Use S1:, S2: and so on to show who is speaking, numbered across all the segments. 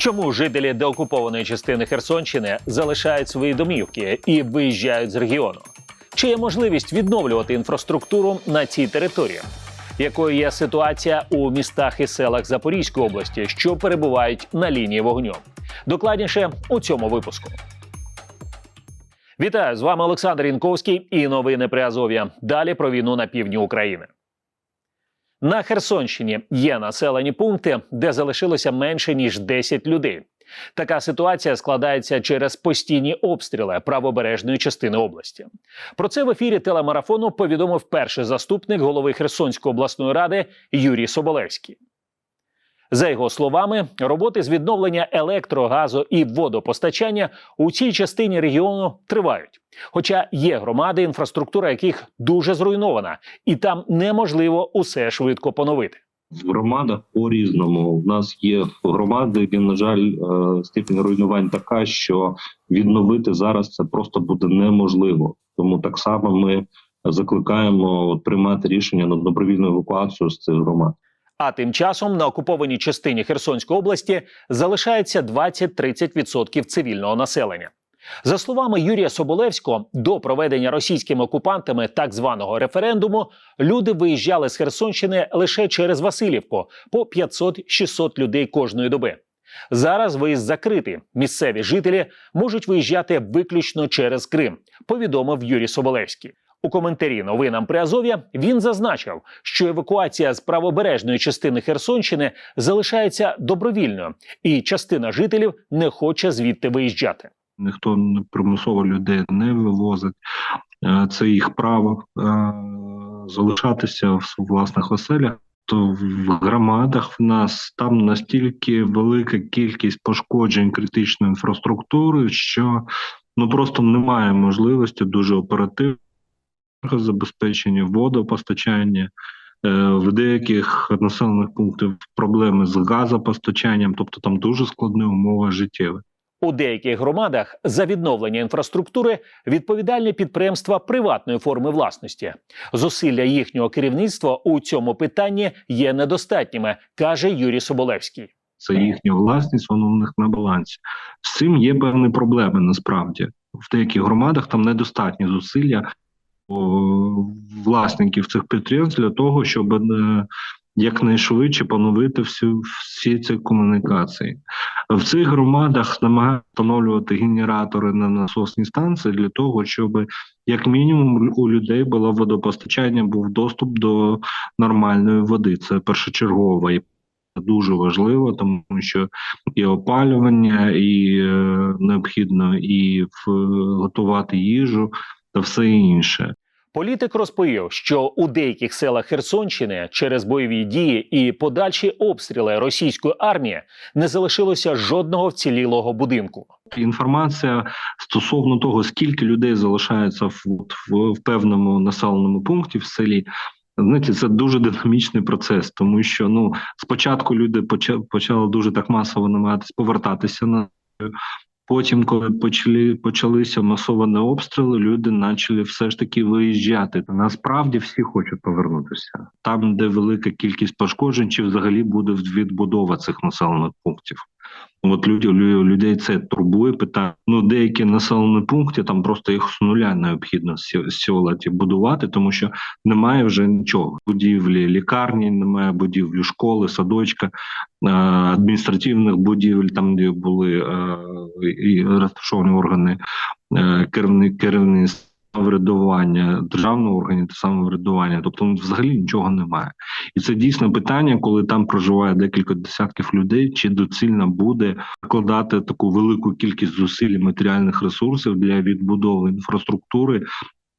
S1: Чому жителі деокупованої частини Херсонщини залишають свої домівки і виїжджають з регіону? Чи є можливість відновлювати інфраструктуру на цій території? Якою є ситуація у містах і селах Запорізької області, що перебувають на лінії вогню? Докладніше у цьому випуску. Вітаю з вами Олександр Інковський і новини при Азов'я. Далі про війну на півдні України. На Херсонщині є населені пункти, де залишилося менше ніж 10 людей. Така ситуація складається через постійні обстріли правобережної частини області. Про це в ефірі телемарафону повідомив перший заступник голови Херсонської обласної ради Юрій Соболевський. За його словами, роботи з відновлення електро, газу і водопостачання у цій частині регіону тривають. Хоча є громади, інфраструктура яких дуже зруйнована, і там неможливо усе швидко поновити.
S2: В громадах по різному. У нас є громади, де, на жаль, е, степінь руйнувань така, що відновити зараз це просто буде неможливо. Тому так само ми закликаємо приймати рішення на добровільну евакуацію з цих громад.
S1: А тим часом на окупованій частині Херсонської області залишається 20-30% цивільного населення. За словами Юрія Соболевського, до проведення російськими окупантами так званого референдуму люди виїжджали з Херсонщини лише через Васильівку по 500-600 людей кожної доби. Зараз виїзд закритий. Місцеві жителі можуть виїжджати виключно через Крим, повідомив Юрій Соболевський. У коментарі новинам при Азов'я він зазначив, що евакуація з правобережної частини Херсонщини залишається добровільною, і частина жителів не хоче звідти виїжджати.
S3: ніхто не- примусово людей не вивозить. Е, Це їх право е, залишатися в власних оселях. То в громадах в нас там настільки велика кількість пошкоджень критичної інфраструктури, що ну просто немає можливості дуже оперативно забезпечення водопостачання. Е, В деяких населених пунктах проблеми з газопостачанням, тобто там дуже складні умови життєві.
S1: У деяких громадах за відновлення інфраструктури відповідальні підприємства приватної форми власності. Зусилля їхнього керівництва у цьому питанні є недостатніми, каже Юрій Соболевський.
S3: це їхня власність, воно в них на балансі. З цим є певні проблеми насправді. В деяких громадах там недостатні зусилля власників цих підприємств для того, щоб е, якнайшвидше поновити всю всі ці комунікації. В цих громадах намагаються встановлювати генератори на насосні станції для того, щоб як мінімум у людей було водопостачання, був доступ до нормальної води. Це першочергово і дуже важливо, тому що і опалювання, і е, необхідно і в, готувати їжу та все інше.
S1: Політик розповів, що у деяких селах Херсонщини через бойові дії і подальші обстріли російської армії не залишилося жодного вцілілого будинку.
S3: Інформація стосовно того, скільки людей залишається в, в, в певному населеному пункті в селі. Знаєте, це дуже динамічний процес, тому що ну спочатку люди почали, дуже так масово намагатися повертатися на потім, коли почали почалися масовані обстріли, люди почали все ж таки виїжджати. Насправді всі хочуть повернутися там, де велика кількість пошкоджень, чи взагалі буде відбудова цих населених пунктів. От люди, людей це турбує питання. Ну, деякі населені пункти там просто їх з нуля необхідно сьогодні будувати, тому що немає вже нічого. Будівлі лікарні, немає будівлі школи, садочка, е, адміністративних будівель, там де були е, розташовані органи е, керівництва. Самоврядування державного органів та самоврядування, тобто ну, взагалі нічого немає, і це дійсно питання, коли там проживає декілька десятків людей, чи доцільно буде вкладати таку велику кількість зусиль і матеріальних ресурсів для відбудови інфраструктури,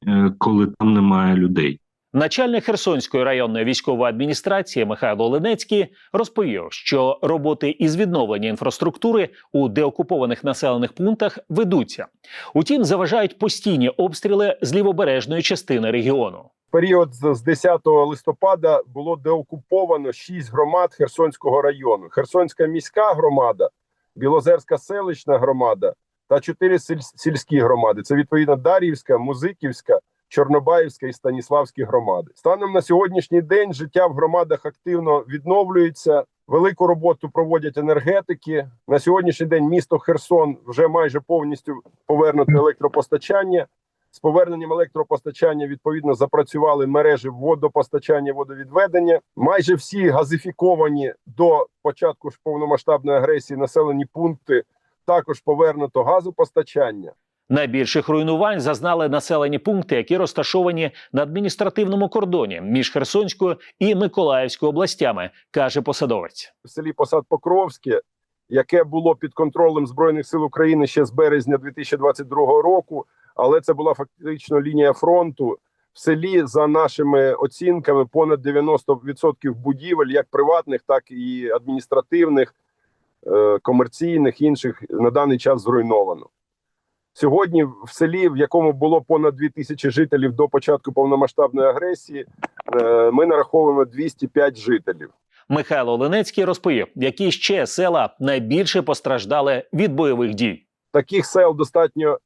S3: е, коли там немає людей.
S1: Начальник Херсонської районної військової адміністрації Михайло Ленецький розповів, що роботи із відновлення інфраструктури у деокупованих населених пунктах ведуться. Утім, заважають постійні обстріли з лівобережної частини регіону.
S4: період з з 10 листопада було деокуповано 6 громад Херсонського району: Херсонська міська громада, Білозерська селищна громада та 4 сільські громади. Це відповідно Дар'ївська, Музиківська, Чорнобаївська і Станіславські громади. Станом на сьогоднішній день життя в громадах активно відновлюється. Велику роботу проводять енергетики. На сьогоднішній день місто Херсон вже майже повністю повернуто електропостачання. З поверненням електропостачання відповідно запрацювали мережі водопостачання, водовідведення. Майже всі газифіковані до початку ж повномасштабної агресії населені пункти також повернуто газопостачання.
S1: Найбільших руйнувань зазнали населені пункти, які розташовані на адміністративному кордоні між Херсонською і Миколаївською областями, каже посадовець.
S4: в селі Посад Покровське, яке було під контролем збройних сил України ще з березня 2022 року. Але це була фактично лінія фронту. В селі, за нашими оцінками, понад 90% будівель, як приватних, так і адміністративних, е, комерційних інших, на даний час зруйновано. Сьогодні в селі, в якому було понад 2000 жителів до початку повномасштабної агресії, е, ми нараховуємо 205 жителів.
S1: Михайло Ленецький розповів, які ще села найбільше постраждали від бойових дій.
S4: таких сел достатньо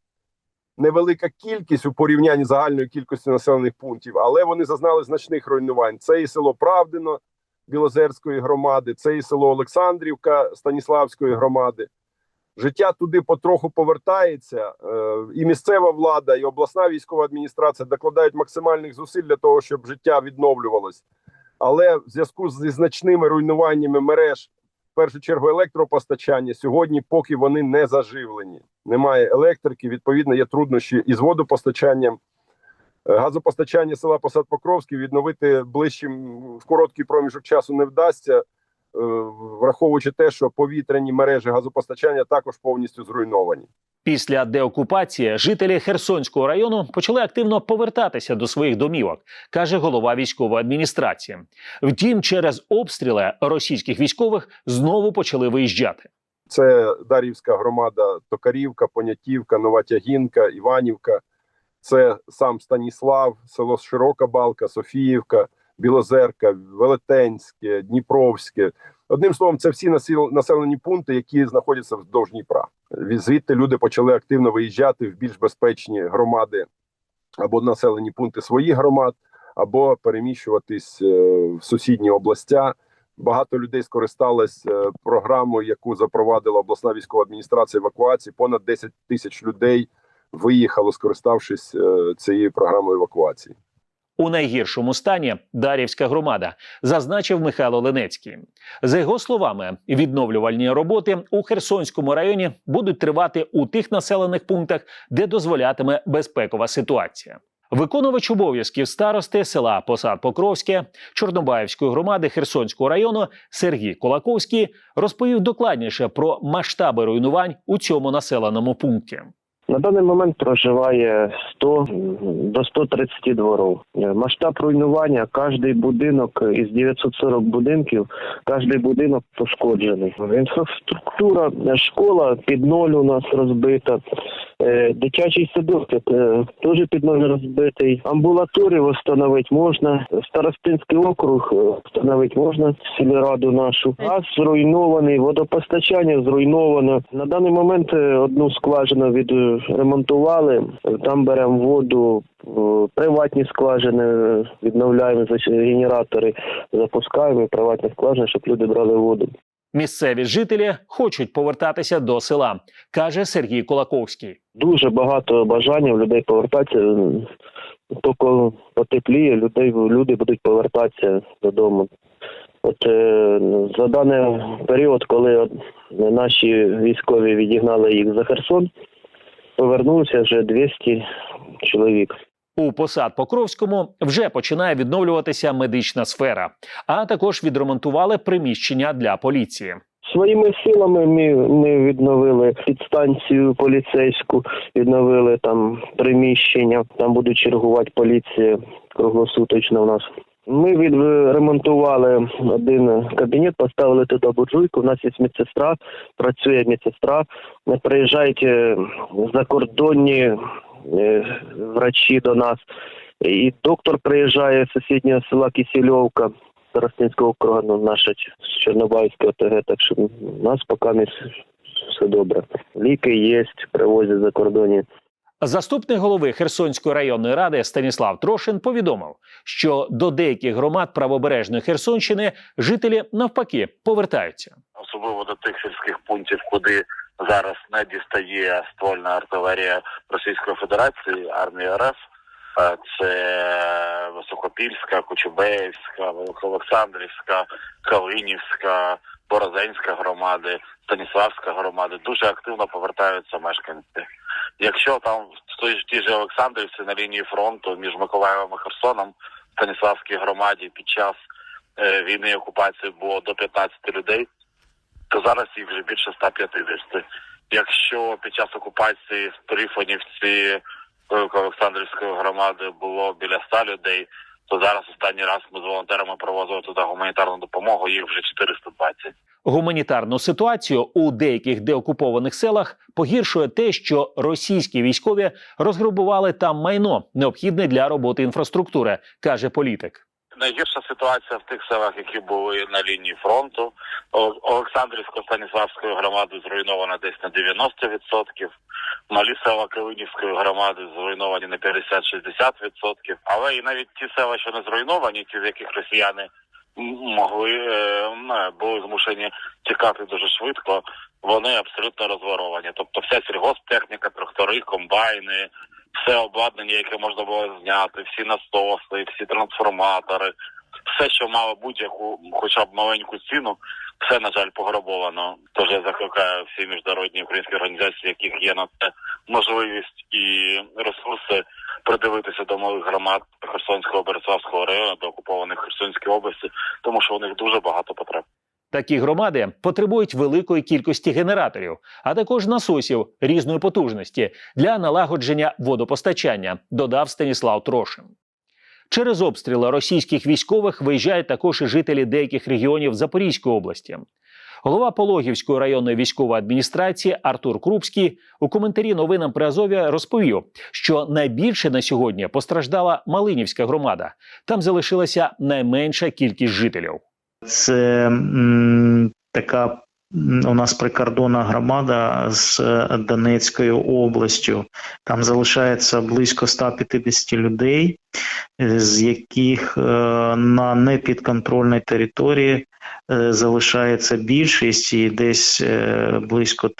S4: невелика кількість у порівнянні з загальною кількістю населених пунктів, але вони зазнали значних руйнувань. Це і село Правдино Білозерської громади, це і село Олександрівка Станіславської громади. Життя туди потроху повертається, е, і місцева влада, і обласна військова адміністрація докладають максимальних зусиль для того, щоб життя відновлювалось. Але в зв'язку зі значними руйнуваннями мереж в першу чергу електропостачання сьогодні, поки вони не заживлені. Немає електрики, відповідно, є труднощі із водопостачанням. Е, Газопостачання села Посад Покровський відновити ближчим в короткий проміжок часу не вдасться, враховуючи те, що повітряні мережі газопостачання також повністю зруйновані.
S1: Після деокупації жителі Херсонського району почали активно повертатися до своїх домівок, каже голова військової адміністрації. Втім, через обстріли російських військових знову почали виїжджати.
S4: Це Дарівська громада, Токарівка, Понятівка, Нова Тягінка, Іванівка. Це сам Станіслав, село Широка Балка, Софіївка, Білозерка, Велетенське, Дніпровське. Одним словом, це всі населені пункти, які знаходяться вздовж Дніпра. Звідти люди почали активно виїжджати в більш безпечні громади або населені пункти своїх громад, або переміщуватись е, в сусідні областя. Багато людей скористалось е, програмою, яку запровадила обласна військова адміністрація евакуації. Понад 10 тисяч людей виїхало, скориставшись е, цією програмою евакуації.
S1: У найгіршому стані Дарівська громада, зазначив Михайло Ленецький. За його словами, відновлювальні роботи у Херсонському районі будуть тривати у тих населених пунктах, де дозволятиме безпекова ситуація. Виконувач обов'язків старости села Посад Покровське Чорнобаївської громади Херсонського району Сергій Кулаковський розповів докладніше про масштаби руйнувань у цьому населеному пункті.
S5: На даний момент проживає 100 до 130 дворів. Е, Масштаб руйнування, кожний будинок із 940 будинків, кожний будинок пошкоджений. Інфраструктура, е, школа під ноль у нас розбита. Е, Дитячий садочок е, теж під ноль розбитий. Амбулаторію встановити можна. Старостинський округ е, встановити можна сільраду нашу. Газ зруйнований, водопостачання зруйновано. На даний момент одну скважину відремонтували. Там беремо воду. Приватні скважини відновляємо генератори, запускаємо приватні скважини, щоб люди брали воду.
S1: Місцеві жителі хочуть повертатися до села, каже Сергій Кулаковський.
S5: Дуже багато бажання в людей повертатися. Тільки потепліє, людей люди будуть повертатися додому. От е, за даний період, коли наші військові відігнали їх за Херсон, повернулося вже 200 чоловік.
S1: У посад Покровському вже починає відновлюватися медична сфера, а також відремонтували приміщення для поліції.
S5: Своїми силами ми, ми відновили підстанцію поліцейську, відновили там приміщення, там буде чергувати поліція круглосуточно у нас. Ми відремонтували один кабінет, поставили туди буржуйку. У нас є медсестра, працює медсестра. Приїжджають е, закордонні е, врачі до нас. І доктор приїжджає з сусіднього села Кисельовка. Старостинського округу, ну, наша Ч- Чорнобайська ОТГ, так що у нас поки не все добре. Ліки є, привозять за кордоні.
S1: Заступник голови Херсонської районної ради Станіслав Трошин повідомив, що до деяких громад правобережної Херсонщини жителі навпаки повертаються.
S6: особливо до тих сільських пунктів, куди зараз не дістає ствольна артилерія Російської Федерації, армії РФ. Це Високопільська, Кочубеївська, Великоолександрівська, Калинівська, Борозенська громади, Станіславська громади дуже активно повертаються мешканці. Якщо там в той ж Олександрівці на лінії фронту між Миколаєвом і Херсоном, Станіславській громаді під час е, війни і окупації було до 15 людей, то зараз їх вже більше 150. Якщо під час окупації в Трифонівці Олександрівської громади було біля 100 людей, то зараз останній раз ми з волонтерами провозили туди гуманітарну допомогу, їх вже 420.
S1: Гуманітарну ситуацію у деяких деокупованих селах погіршує те, що російські військові розграбували там майно, необхідне для роботи інфраструктури, каже політик.
S6: Найгірша ситуація в тих селах, які були на лінії фронту. Олександрівсько-Станіславської громади зруйновано десь на 90%. Малі села Калинівської громади зруйновані на 50-60%. Але і навіть ті села, що не зруйновані, ті, з яких росіяни могли е, були змушені тікати дуже швидко, вони абсолютно розворовані. Тобто вся сільгосптехніка, трактори, комбайни, все обладнання, яке можна було зняти, всі насоси, всі трансформатори, все, що мало будь-яку, хоча б маленьку ціну, все на жаль пограбовано. Тож я закликаю всі міжнародні українські організації, яких є на це можливість і ресурси, придивитися до малих громад Херсонського Береславського району, до окупованих Херсонської області, тому що у них дуже багато потреб.
S1: Такі громади потребують великої кількості генераторів, а також насосів різної потужності для налагодження водопостачання, додав Станіслав Трошин. Через обстріли російських військових виїжджають також і жителі деяких регіонів Запорізької області. Голова Пологівської районної військової адміністрації Артур Крупський у коментарі новинам при Азові розповів, що найбільше на сьогодні постраждала Малинівська громада. Там залишилася найменша кількість жителів.
S7: Це м, така у нас прикордонна громада з Донецькою областю. Там залишається близько 150 людей, е, з яких е, на непідконтрольній території залишається більшість, і десь е, близько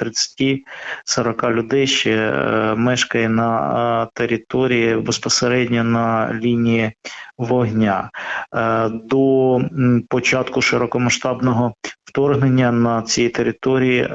S7: 30-40 людей ще е, мешкає на е, території безпосередньо на лінії вогня. Е, До початку широкомасштабного вторгнення на цій території е,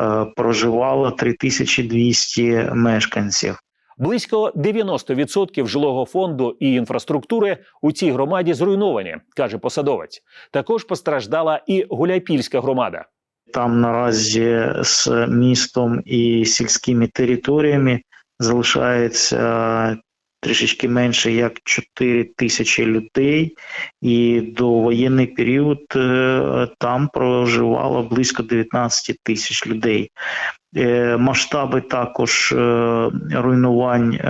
S7: е, проживало 3200 мешканців.
S1: Близько 90% жилого фонду і інфраструктури у цій громаді зруйновані, каже посадовець. Також постраждала і Гуляйпільська громада.
S7: Там наразі з містом і сільськими територіями залишається трішечки менше як 4 тисячі людей, і до воєнний період е, там проживало близько 19 тисяч людей. Е, Масштаби також е, руйнувань е,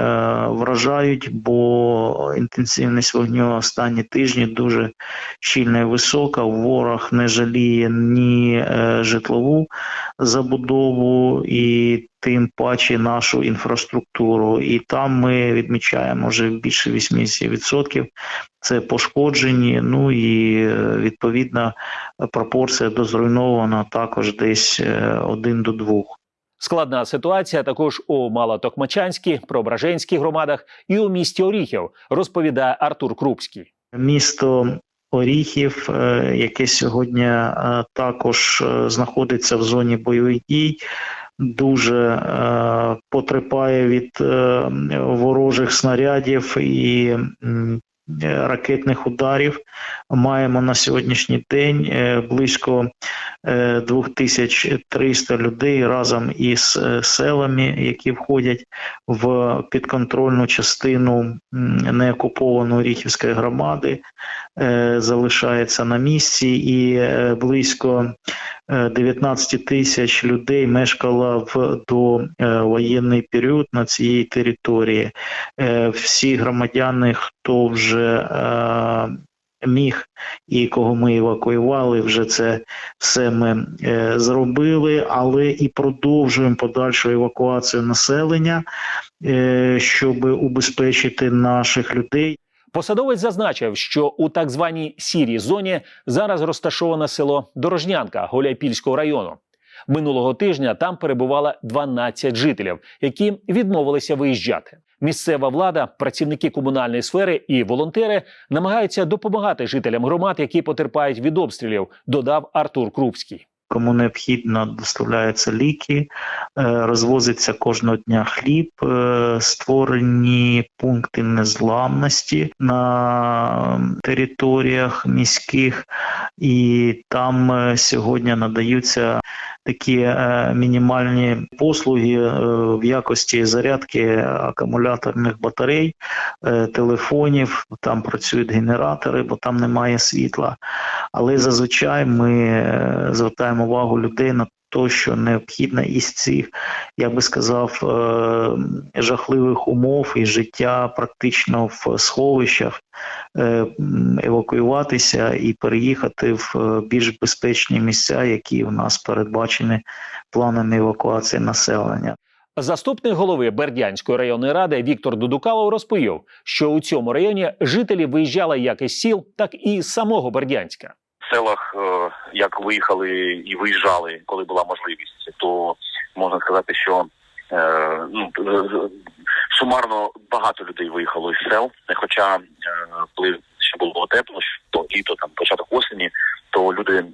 S7: вражають, бо інтенсивність вогню останні тижні дуже щільна і висока. Ворог не жаліє ні житлову забудову і тим паче нашу інфраструктуру. І там ми відмічаємо вже більше 80% це пошкоджені. Ну і відповідна пропорція до зруйнованого також десь один до двох.
S1: Складна ситуація також у Малотокмачанській, Преображенській громадах і у місті Оріхів, розповідає Артур Крупський.
S7: Місто Оріхів, е, яке сьогодні е, також е, знаходиться в зоні бойових дій, дуже е, потерпає від ворожих снарядів і ракетних ударів. Маємо на сьогоднішній день е, близько е, 2300 людей разом із е, селами, які входять в підконтрольну частину неокупованої Оріхівської громади е, залишається на місці, і е, близько е, 19 тисяч людей мешкало в до е, період на цій території. Е, Всі громадяни, хто вже е, міг і кого ми евакуювали, вже це все ми е, зробили, але і продовжуємо подальшу евакуацію населення, е, щоб убезпечити наших людей.
S1: Посадовець зазначив, що у так званій сірій зоні зараз розташоване село Дорожнянка Гуляйпільського району. Минулого тижня там перебувало 12 жителів, які відмовилися виїжджати. Місцева влада, працівники комунальної сфери і волонтери намагаються допомагати жителям громад, які потерпають від обстрілів. Додав Артур Крупський.
S7: Кому необхідно, доставляються ліки, е, розвозиться кожного дня хліб, е, створені пункти незламності на територіях міських, і там е, сьогодні надаються такі мінімальні послуги в якості зарядки акумуляторних батарей, телефонів. Там працюють генератори, бо там немає світла. Але зазвичай ми е, звертаємо увагу людей на те, що необхідно із цих, я би сказав, е, жахливих умов і життя практично в сховищах е, евакуюватися і переїхати в більш безпечні місця, які у нас передбачені планами евакуації населення.
S1: Заступник голови Бердянської районної ради Віктор Дудукалов розповів, що у цьому районі жителі виїжджали як із сіл, так і з самого Бердянська.
S8: В селах, е, як виїхали і виїжджали, коли була можливість, то можна сказати, що е, ну, е, сумарно багато людей виїхало із сел. Хоча коли ще було тепло, то літо, там початок осені, то люди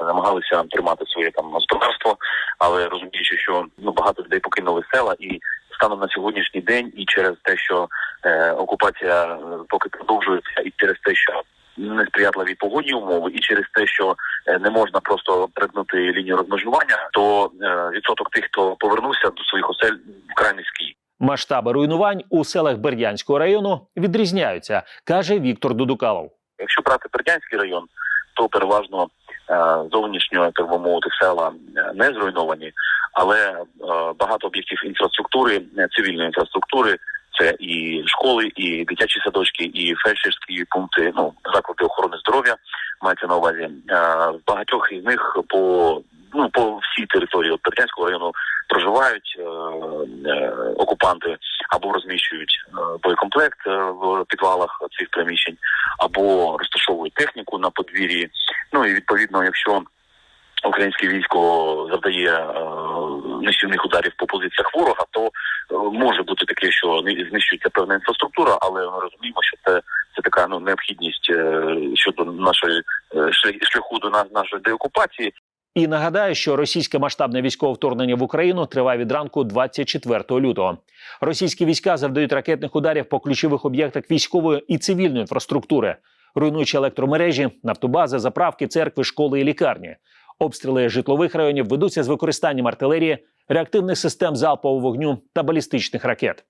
S8: намагалися тримати своє там господарство, але розуміючи, що ну багато людей покинули села і станом на сьогоднішній день, і через те, що е, окупація е, поки продовжується, і через те, що несприятливі погодні умови, і через те, що е, не можна просто перетнути лінію розмежування, то е, відсоток тих, хто повернувся до своїх осель, вкрай низький.
S1: Масштаби руйнувань у селах Бердянського району відрізняються, каже Віктор Дудукалов.
S8: Якщо брати Бердянський район, то переважно е, зовнішньо, так би мовити, села не зруйновані, але е, багато об'єктів інфраструктури, е, цивільної інфраструктури, це і школи, і дитячі садочки, і фельдшерські пункти, ну заклади охорони здоров'я мається на увазі. Е, в багатьох із них по ну по всій території от Бердянського району проживають окупанти або розміщують боєкомплект в підвалах цих приміщень, або розташовують техніку на подвір'ї. Ну і відповідно, якщо українське військо завдає нищівних ударів по позиціях ворога, то е, може бути таке, що знищується певна інфраструктура, але ми розуміємо, що це, це така ну необхідність е, щодо нашої е, шляху до нашої деокупації.
S1: І нагадаю, що російське масштабне військове вторгнення в Україну триває від ранку 24 лютого. Російські війська завдають ракетних ударів по ключових об'єктах військової і цивільної інфраструктури, руйнуючи електромережі, нафтобази, заправки, церкви, школи і лікарні. Обстріли житлових районів ведуться з використанням артилерії, реактивних систем залпового вогню та балістичних ракет.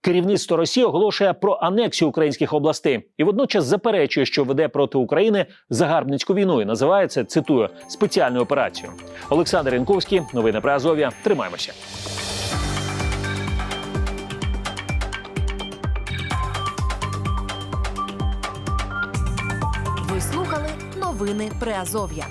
S1: Керівництво Росії оголошує про анексію українських областей і водночас заперечує, що веде проти України загарбницьку війну і називає це, цитую, спеціальною операцією. Олександр Янковський, новини про Азов'я. Тримаємося.
S9: Ви слухали новини Приазов'я.